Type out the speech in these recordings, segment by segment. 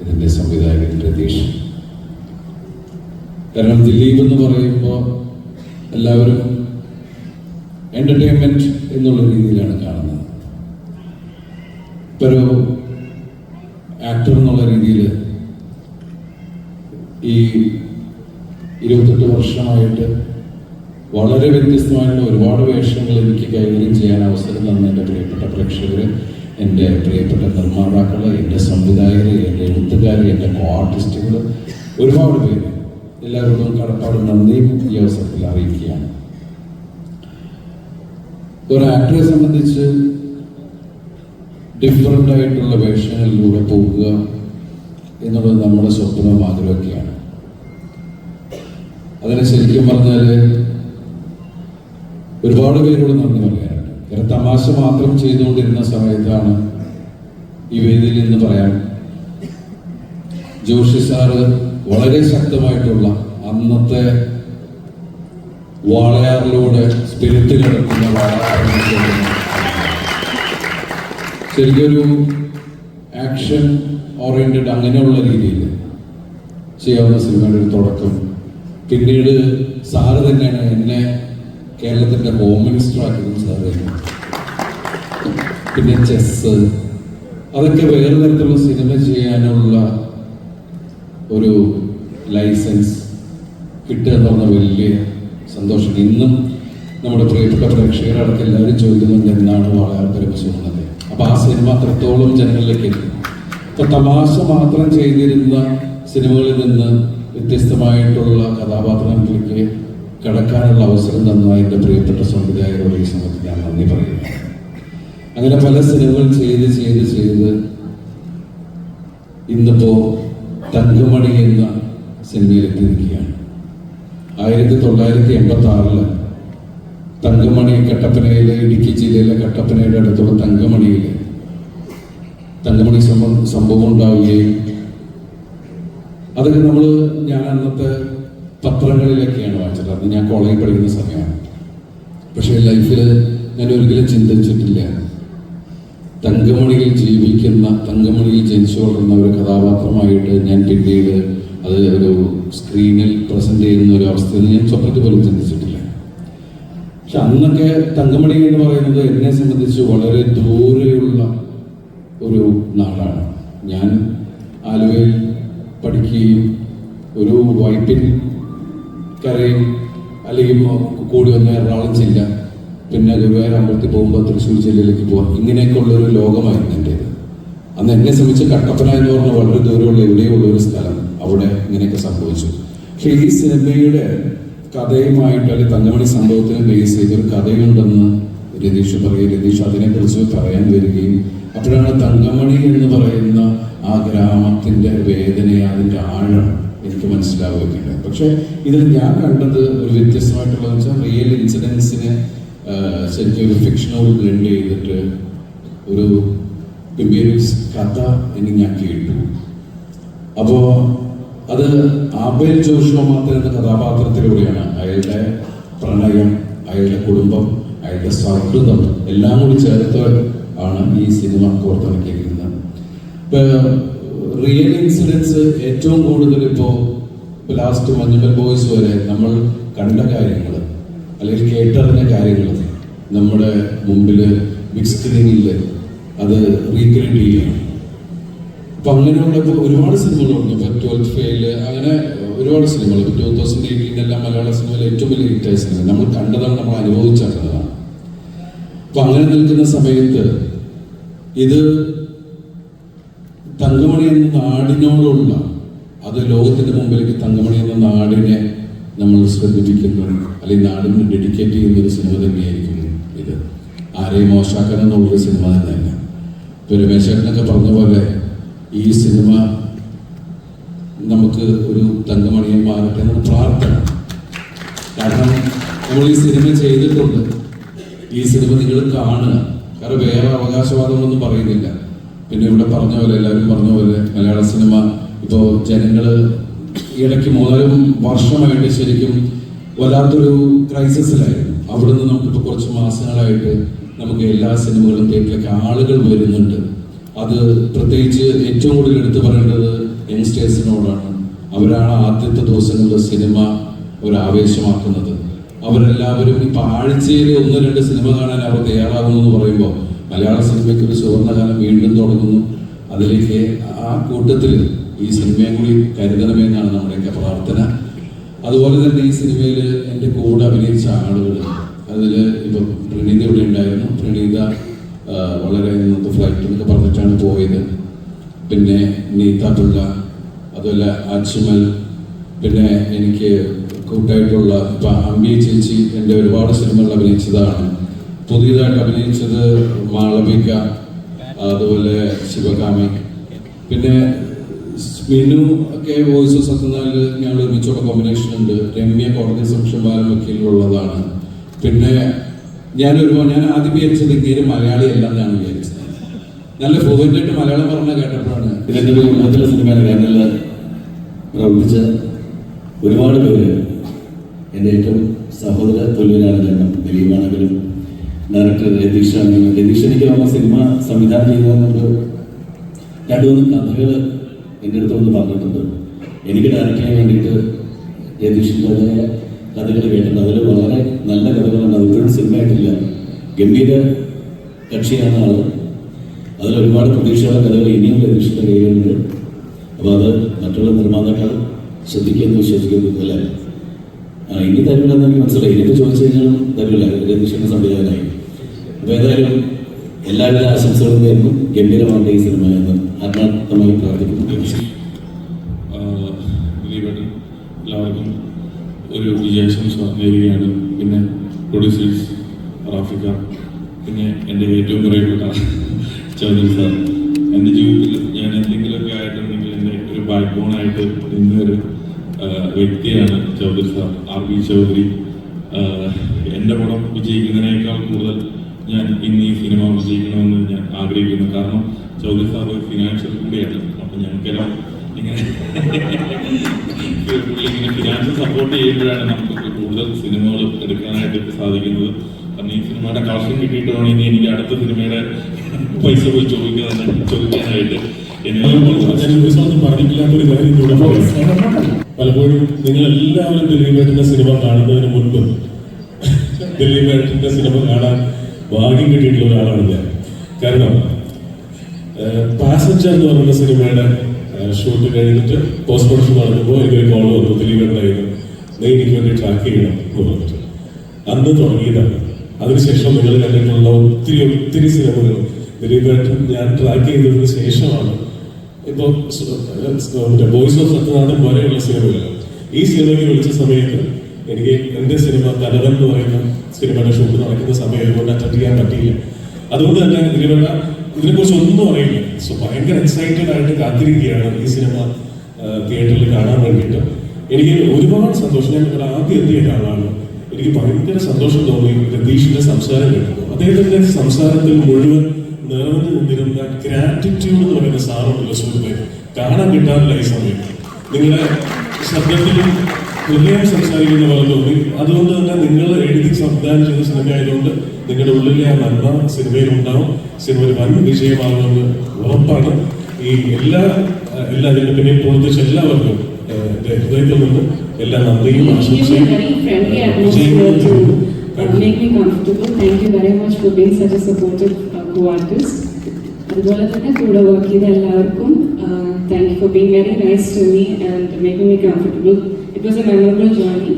ഇതിന്റെ സംവിധായകൻ രതീഷ്. കാരണം ദിലീപ് എന്ന് പറയുമ്പോൾ എല്ലാവരും എന്റർടൈൻമെന്റ് എന്നുള്ള രീതിയിലാണ് കാണുന്നത്. ഒരു ആക്ടർ എന്നുള്ള രീതിയിൽ ഈ ഇരുപത്തെട്ട് വർഷമായിട്ട് വളരെ വ്യത്യസ്തമായിട്ടുള്ള ഒരുപാട് വേഷങ്ങൾ എനിക്ക് കൈകാര്യം ചെയ്യാൻ അവസരം തന്ന എന്റെ പ്രിയപ്പെട്ട പ്രേക്ഷകർ എന്റെ പ്രിയപ്പെട്ട നിർമ്മാതാക്കൾ എന്റെ സംവിധായകർ എന്റെ എഴുത്തുകാർ എന്റെ കോ ആർട്ടിസ്റ്റുകൾ ഒരുപാട് പേര് എല്ലാവരോടും കടപ്പാട് നന്ദിയും ഈ അവസരത്തിൽ അറിയിക്കുകയാണ്. ഒരു ആക്ടറെ സംബന്ധിച്ച് ഡിഫറന്റ് ആയിട്ടുള്ള വേഷങ്ങളിലൂടെ പോകുക എന്നുള്ളത് നമ്മുടെ സ്വപ്നവും ആഗ്രഹമൊക്കെയാണ് അതിനെ ശരിക്കും പറഞ്ഞാൽ ഒരുപാട് പേരോട് നന്ദി പറയാനുണ്ട്. വേറെ തമാശ മാത്രം ചെയ്തുകൊണ്ടിരുന്ന സമയത്താണ് ഈ വേദിയിൽ നിന്ന് പറയാൻ. ജോഷി സാറ് വളരെ ശക്തമായിട്ടുള്ള അന്നത്തെ വാളയാറിലൂടെ സ്പിരിറ്റ് കിടക്കുന്ന ശരിക്കൊരു ആക്ഷൻ ഓറിയന്റഡ് അങ്ങനെയുള്ള രീതിയിൽ ചെയ്യാവുന്ന സിനിമയുടെ ഒരു തുടക്കം. പിന്നീട് സാറ് തന്നെയാണ് എന്നെ കേരളത്തിന്റെ ഹോം മിനിസ്റ്റർ ആക്കിയത് സാറ് തന്നെ പിന്നെ ചെസ് അതൊക്കെ വേറെ തരത്തിലുള്ള സിനിമ ചെയ്യാനുള്ള ഒരു ലൈസൻസ് കിട്ടുക എന്ന് പറഞ്ഞ വലിയ സന്തോഷം ഇന്നും നമ്മുടെ പ്രിയപ്പെട്ട പ്രേക്ഷകരടക്കം എല്ലാവരും ചോദിക്കുന്നുണ്ട് എന്നാണ് വളരെ പരമശിവന്നത് അപ്പൊ ആ സിനിമ അത്രത്തോളം ജനങ്ങളിലേക്ക് എത്തി. തമാശ മാത്രം ചെയ്തിരുന്ന സിനിമകളിൽ നിന്ന് വ്യത്യസ്തമായിട്ടുള്ള കഥാപാത്രങ്ങളിലേക്ക് കടക്കാനുള്ള അവസരം തന്ന എന്റെ പ്രിയപ്പെട്ട സംവിധായകരോട് ഈ സമയത്ത് ഞാൻ നന്ദി പറയുന്നു. അങ്ങനെ പല സിനിമകൾ ചെയ്ത് ചെയ്ത് ചെയ്ത് ഇന്നിപ്പോ തങ്കമണി എന്ന സിനിമയിലെത്തിയിരിക്കുകയാണ്. ആയിരത്തി തൊള്ളായിരത്തി എൺപത്തി ആറിൽ തങ്കമണി കട്ടപ്പനയിലെ ഇടുക്കി ജില്ലയിലെ കട്ടപ്പനയുടെ അടുത്തുള്ള തങ്കമണിയിൽ തങ്കമണി സംഭവം സംഭവം ഉണ്ടാവുകയും അതൊക്കെ നമ്മൾ ഞാൻ അന്നത്തെ പത്രങ്ങളിലൊക്കെയാണ് അന്ന് ഞാൻ കോളേജിൽ പഠിക്കുന്ന സമയമാണ്. പക്ഷേ ലൈഫിൽ ഞാൻ ഒരിക്കലും ചിന്തിച്ചിട്ടില്ല. തങ്കമണിയിൽ ജീവിക്കുന്ന തങ്കമണിയിൽ ജനിച്ചു വളർന്ന ഒരു കഥാപാത്രമായിട്ട് ഞാൻ പിന്നീട് അത് ഒരു സ്ക്രീനിൽ പ്രസന്റ് ചെയ്യുന്ന ഒരു അവസ്ഥയിൽ ഞാൻ സ്വപ്നത്തിൽ പോലും ചിന്തിച്ചിട്ടില്ല. പക്ഷെ അന്നൊക്കെ തങ്കമണി എന്ന് പറയുന്നത് എന്നെ സംബന്ധിച്ച് വളരെ ദൂരെയുള്ള ഒരു നാടാണ്. ഞാൻ ആലുവയിൽ പഠിക്കുകയും ഒരു വൈപ്പിൻ കരയും അല്ലെങ്കിൽ കൂടി വന്ന എറണാകുളം ജില്ല പിന്നെ ഗുരുവായൂർ അമ്പലത്തിൽ പോകുമ്പോൾ തൃശ്ശൂർ ജില്ലയിലേക്ക് പോകാം ഇങ്ങനെയൊക്കെയുള്ള ഒരു ലോകമായിരുന്നു എന്റേത് അന്ന് എന്നെ സംബന്ധിച്ച് കട്ടപ്പന എന്ന് പറഞ്ഞ വളരെ ദൂരമുള്ള എവിടെയുള്ള ഒരു സ്ഥലം അവിടെ ഇങ്ങനെയൊക്കെ സംഭവിച്ചു. പക്ഷേ ഈ സിനിമയുടെ കഥയുമായിട്ട് അല്ലെങ്കിൽ തങ്കമണി സംഭവത്തിന് ബേസ് ചെയ്ത് ഒരു കഥയുണ്ടെന്ന് രതീഷ് പറയുകയും രതീഷ് അതിനെക്കുറിച്ച് പറയാൻ വരികയും അപ്പോഴാണ് തങ്കമണി എന്ന് പറയുന്ന ആ ഗ്രാമത്തിന്റെ വേദന അതിന്റെ ആഴം എനിക്ക് മനസ്സിലാവുകയൊക്കെ പക്ഷേ ഇതിൽ ഞാൻ കണ്ടത് ഒരു വ്യത്യസ്തമായിട്ടുള്ള വെച്ചാൽ റിയൽ ഇൻസിഡൻസിനെ ശരിക്കും ഒരു ഫിക്ഷനോട് ബ്ലെൻഡ് ചെയ്തിട്ട് ഒരു ബിബിയസ് കഥ എന്ന് ഞാൻ കേട്ടു. അപ്പോ അത് ആബേൽ ജോഷോ മാത്രം എന്ന കഥാപാത്രത്തിലൂടെയാണ്. അയാളുടെ പ്രണയം അയാളുടെ കുടുംബം അയാളുടെ സൗഹൃദം എല്ലാം കൂടി ചേർത്ത് ആണ് ഈ സിനിമ കോർത്തിണക്കിയിരിക്കുന്നത് ഇപ്പൊ റിയൽ ഇൻസിഡൻസ് ഏറ്റവും കൂടുതൽ ഇപ്പോ ലാസ്റ്റ് മഞ്ഞുമൽ ബോയ്സ് വരെ നമ്മൾ കണ്ട കാര്യങ്ങൾ അല്ലെങ്കിൽ കേട്ടറിഞ്ഞ കാര്യങ്ങൾ നമ്മുടെ മുമ്പിൽ ബിഗ് സ്ക്രീനിൽ അത് റീക്രിയേറ്റ് ചെയ്യുകയാണ്. അപ്പൊ അങ്ങനെയുള്ള ഒരുപാട് സിനിമകളുണ്ട് ഇപ്പൊ ട്വൽത്ത് ഫെയിൽ അങ്ങനെ ഒരുപാട് സിനിമകൾ. ഇപ്പൊ ടൂ തൗസൻഡ് എയ്റ്റീനിലെല്ലാം മലയാള സിനിമയിൽ ഏറ്റവും വലിയ ഹിറ്റായ സിനിമ. നമ്മൾ കണ്ടതാണ് നമ്മൾ അനുഭവിച്ചറിഞ്ഞതാണ്. അപ്പൊ അങ്ങനെ നിൽക്കുന്ന സമയത്ത് ഇത് തങ്കമണി എന്ന നാടിനോടുള്ള അത് ലോകത്തിന്റെ മുമ്പിലേക്ക് തങ്കമണി എന്ന നാടിനെ നമ്മൾ ശ്രദ്ധിപ്പിക്കുന്നു അല്ലെങ്കിൽ നാടിന് ഡെഡിക്കേറ്റ് ചെയ്യുന്ന ഒരു സിനിമ തന്നെയായിരിക്കും ഇത്. ആരെയും മോശാക്കാൻ എന്നുള്ളൊരു സിനിമ തന്നെയല്ല. ഇപ്പൊ രമേശേട്ടനൊക്കെ പറഞ്ഞ പോലെ ഈ സിനിമ നമുക്ക് ഒരു തങ്കമണിയും മാറട്ടെ എന്ന് പ്രാർത്ഥന. കാരണം നമ്മൾ ഈ സിനിമ ചെയ്തിട്ടുണ്ട്. ഈ സിനിമ നിങ്ങൾ കാണുക. കാരണം വേറെ അവകാശവാദങ്ങളൊന്നും പറയുന്നില്ല. പിന്നെ ഇവിടെ പറഞ്ഞ പോലെ എല്ലാവരും പറഞ്ഞ പോലെ മലയാള സിനിമ ഇപ്പോൾ ജനങ്ങൾ ഇടയ്ക്ക് മൂന്നാലും വർഷമായിട്ട് ശരിക്കും വല്ലാത്തൊരു ക്രൈസിസിലായിരുന്നു. അവിടെ അവിടുന്ന് നമുക്കിപ്പോൾ കുറച്ച് മാസങ്ങളായിട്ട് നമുക്ക് എല്ലാ സിനിമകളും തിയേറ്ററിലേക്ക് ആളുകൾ വരുന്നുണ്ട്. അത് പ്രത്യേകിച്ച് ഏറ്റവും കൂടുതൽ എടുത്തു പറയേണ്ടത് യങ്സ്റ്റേഴ്സിനോടാണ്. അവരാണ് ആദ്യത്തെ ദിവസങ്ങളിൽ സിനിമ ഒരു ആവേശമാക്കുന്നത് അവരെല്ലാവരും ഇപ്പൊ ആഴ്ചയിൽ ഒന്ന് രണ്ട് സിനിമ കാണാൻ അവർ തയ്യാറാകുന്നു എന്ന് പറയുമ്പോൾ മലയാള സിനിമയ്ക്ക് ഒരു സുവർണകാലം വീണ്ടും തുടങ്ങുന്നു. അതിലേക്ക് ആ കൂട്ടത്തിൽ ഈ സിനിമയും കൂടി കരുതണമെന്നാണ് നമ്മുടെയൊക്കെ പ്രാർത്ഥന. അതുപോലെ തന്നെ ഈ സിനിമയിൽ എന്റെ കൂടെ അഭിനയിച്ച ആളുകൾ അതിൽ ഇപ്പം പ്രണീത ഇവിടെ ഉണ്ടായിരുന്നു. പ്രണീത വളരെ ഇന്നത്തെ എന്നൊക്കെ പറഞ്ഞിട്ടാണ് പോയത്. പിന്നെ നീത പിള്ള അതുപോലെ അജ്മൽ പിന്നെ എനിക്ക് കൂട്ടായിട്ടുള്ള ഇപ്പം അമ്പി ചേച്ചി എന്റെ ഒരുപാട് സിനിമകൾ അഭിനയിച്ചതാണ്. പുതിയതായിട്ട് അഭിനയിച്ചത് മാളവിക അതുപോലെ ശിവകാമി. പിന്നെ മിനു ഒക്കെ വോയിസ് സത്യനാല് ഞങ്ങൾ ഒരുമിച്ചുള്ള കോമ്പിനേഷൻ ഉണ്ട്. രമ്യ കോടതി സംശയം ബാലം പിന്നെ ഞാൻ ഒരു ഞാൻ ആദ്യം വിചാരിച്ചത് ഇങ്ങനെ മലയാളി അല്ലെന്നാണ് വിചാരിച്ചത്. നല്ല ഫ്ലുവന്റായിട്ട് മലയാളം പറഞ്ഞ കേട്ടപ്പോഴാണ്. ഇതിന്റെ ഒരു കുടുംബത്തിലെ സിനിമയാണ് കാരണം പ്രവർത്തിച്ച ഒരുപാട് പേര് എന്റെ ഏറ്റവും സഹോദര തുല്യനാണ് ജന്മം ദിലീപാണെങ്കിലും ഡയറക്ടർ രതീഷ് ആണെങ്കിലും രതീഷ് എനിക്ക് നമ്മൾ സിനിമ സംവിധാനം ചെയ്യുന്നതിന് രണ്ടു മൂന്ന് കഥകൾ എന്റെ അടുത്ത് വന്ന് പറഞ്ഞിട്ടുണ്ട്. എനിക്ക് ഡയറക്റ്റ് ചെയ്യാൻ വേണ്ടിയിട്ട് രതീഷിന്റെതായ കഥകൾ കേട്ടിട്ടുണ്ട്. അതിൽ വളരെ നല്ല കഥകളുണ്ട് അത് ഇപ്പോഴും സിനിമയായിട്ടില്ല ഗംഭീര കക്ഷിയാണ് ആൾ. അതിൽ ഒരുപാട് പ്രതീക്ഷയുള്ള കഥകൾ ഇനിയും രതീഷിന്റെ കയ്യിലുണ്ട്. അപ്പോൾ അത് മറ്റുള്ള നിർമ്മാതാക്കൾ ശ്രദ്ധിക്കുമെന്ന് വിശ്വസിക്കുന്നു അല്ലേ ഇനി ഇനി എന്ന് എനിക്ക് മനസ്സിലായി. എനിക്ക് ചോദിച്ചു കഴിഞ്ഞാൽ തരൂല. രതീഷിന്റെ സംവിധാനമായി അപ്പോൾ ഏതായാലും എല്ലാവരുടെ ആശംസകളും നേരുന്നു. ഗംഭീരമാണ് ഈ സിനിമ എന്ന് ആത്മാർത്ഥമായി പ്രാർത്ഥിക്കുന്നു എല്ലാവർക്കും ഒരു വിജയാശംസ നേരുകയാണ്. പിന്നെ പ്രൊഡ്യൂസേഴ്സ് റാഫിക്ക പിന്നെ എന്റെ ഏറ്റവും പ്രിയപ്പെട്ട ചൗധരി സാർ. എന്റെ ജീവിതത്തിൽ ഞാൻ എന്തെങ്കിലുമൊക്കെ ആയിട്ടുണ്ടെങ്കിൽ എന്റെ ഒരു ബാക്ക് ബോണായിട്ട് നിന്നൊരു വ്യക്തിയാണ് Chaudhary sir. R B Chaudhary. എന്റെ പടം വിജയിക്കുന്നതിനേക്കാൾ കൂടുതൽ ഞാൻ ഇന്ന് ഈ സിനിമ വിജയിക്കണമെന്ന് ആഗ്രഹിക്കുന്നു കാരണം ചൗധരി സാർ ഒരു ഫിനാൻഷ്യൽ കൂടിയാണ് അപ്പം ഞങ്ങൾക്കെല്ലാം ഇങ്ങനെ ഫിനാൻഷ്യൽ സപ്പോർട്ട് ചെയ്യുമ്പോഴാണ് നമുക്ക് കൂടുതൽ സിനിമകൾ എടുക്കാനായിട്ട് സാധിക്കുന്നത്. കാരണം ഈ സിനിമയുടെ കളക്ഷൻ കിട്ടിയിട്ടാണ് ഇനി എനിക്ക് അടുത്ത സിനിമയുടെ പൈസ പോയി ചോദിക്കാൻ ചോദിക്കാനായിട്ട് പറഞ്ഞിട്ടില്ലാത്തൊരു കാര്യം. പലപ്പോഴും നിങ്ങൾ എല്ലാവരും ദിലീപേട്ടന്റെ സിനിമ കാണുന്നതിന് മുൻപ് ദിലീപേട്ടന്റെ സിനിമ കാണാൻ ഭാഗ്യം കിട്ടിയിട്ടുള്ള ഒരാളാണ് ഞാൻ. കാരണം പാസഞ്ചർ എന്ന് പറയുന്ന സിനിമയുടെ ഷൂട്ട് കഴിഞ്ഞിട്ട് പോസ്റ്റ് പ്രൊഡക്ഷൻ നടക്കുമ്പോൾ എനിക്കൊരു കോൾ വന്നു. ദിലീപേട്ടനായിരുന്നു. നീ എനിക്ക് വേണ്ടി ട്രാക്ക് ചെയ്യണം എന്ന് പറഞ്ഞിട്ട്. അന്ന് തുടങ്ങിയതാണ്. അതിനുശേഷം നിങ്ങൾ കണ്ടിട്ടുള്ള ഒത്തിരി ഒത്തിരി സിനിമകൾ. ദിലീപേട്ടൻ ഞാൻ ട്രാക്ക് ചെയ്തതിന് ശേഷമാണ് ഇപ്പൊ വോയിസ് ഓഫ് സത്യനാഥൻ പോലെയുള്ള സിനിമകൾ. ഈ സിനിമയ്ക്ക് വിളിച്ച സമയത്ത് എനിക്ക് എന്റെ സിനിമ തലവൻ എന്ന് പറയുന്ന സിനിമയുടെ ഷൂട്ട് നടക്കുന്ന സമയം അതുകൊണ്ട് അറ്റൻഡ് ചെയ്യാൻ പറ്റിയില്ല. അതുകൊണ്ട് തന്നെ ദിലീപേട്ട ഇതിനെക്കുറിച്ച് ഒന്നും അറിയില്ല. സോ ഭയങ്കര എക്സൈറ്റഡ് ആയിട്ട് കാത്തിരിക്കുകയാണ് ഈ സിനിമ തിയേറ്ററിൽ കാണാൻ വേണ്ടിയിട്ട്. എനിക്ക് ഒരുപാട് സന്തോഷം. ഞാൻ ഇവിടെ ആദ്യം എത്തിയ ഒരാളാണ് എനിക്ക് ഭയങ്കര സന്തോഷം തോന്നി രതീഷിന്റെ സംസാരം കേട്ടു അദ്ദേഹത്തിന്റെ സംസാരത്തിൽ മുഴുവൻ നിറഞ്ഞു നിന്നിരുന്ന ഗ്രാറ്റിറ്റ്യൂഡ് എന്ന് പറയുന്ന സാറുണ്ടല്ലോ സുഹൃത്തെ. കാണാൻ കിട്ടാറില്ല ഈ സമയം. നിങ്ങളുടെ ശബ്ദത്തിലും ഹൃദയം സംസാരിക്കുന്ന പോലെ തോന്നി. അതുകൊണ്ട് തന്നെ നിങ്ങൾ എഴുതി സംവിധാനം ചെയ്ത സിനിമ ആയതുകൊണ്ട് നിങ്ങളുടെ ഉള്ളിലെ ആ നന്മ സിനിമയിൽ ഉണ്ടാവും സിനിമ ഒരു വൻ വിജയമാകുമെന്ന് ഉറപ്പാണ്. ഈ എല്ലാ എല്ലാ ഇതിന്റെ പിന്നിൽ പ്രവർത്തിച്ച എല്ലാവർക്കും ഏഹ്, ഹൃദയത്തിൽ നിന്ന് എല്ലാ നന്ദിയും ആശംസയും. uh. അതുപോലെ തന്നെ കൂടെ വർക്ക് ചെയ്ത എല്ലാവർക്കും thank you for being very nice to me and making me comfortable it was a memorable journey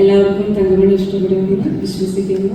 എല്ലാവർക്കും തങ്കമണി ഇഷ്ടപ്പെടുമെന്ന് വിശ്വസിക്കുന്നു.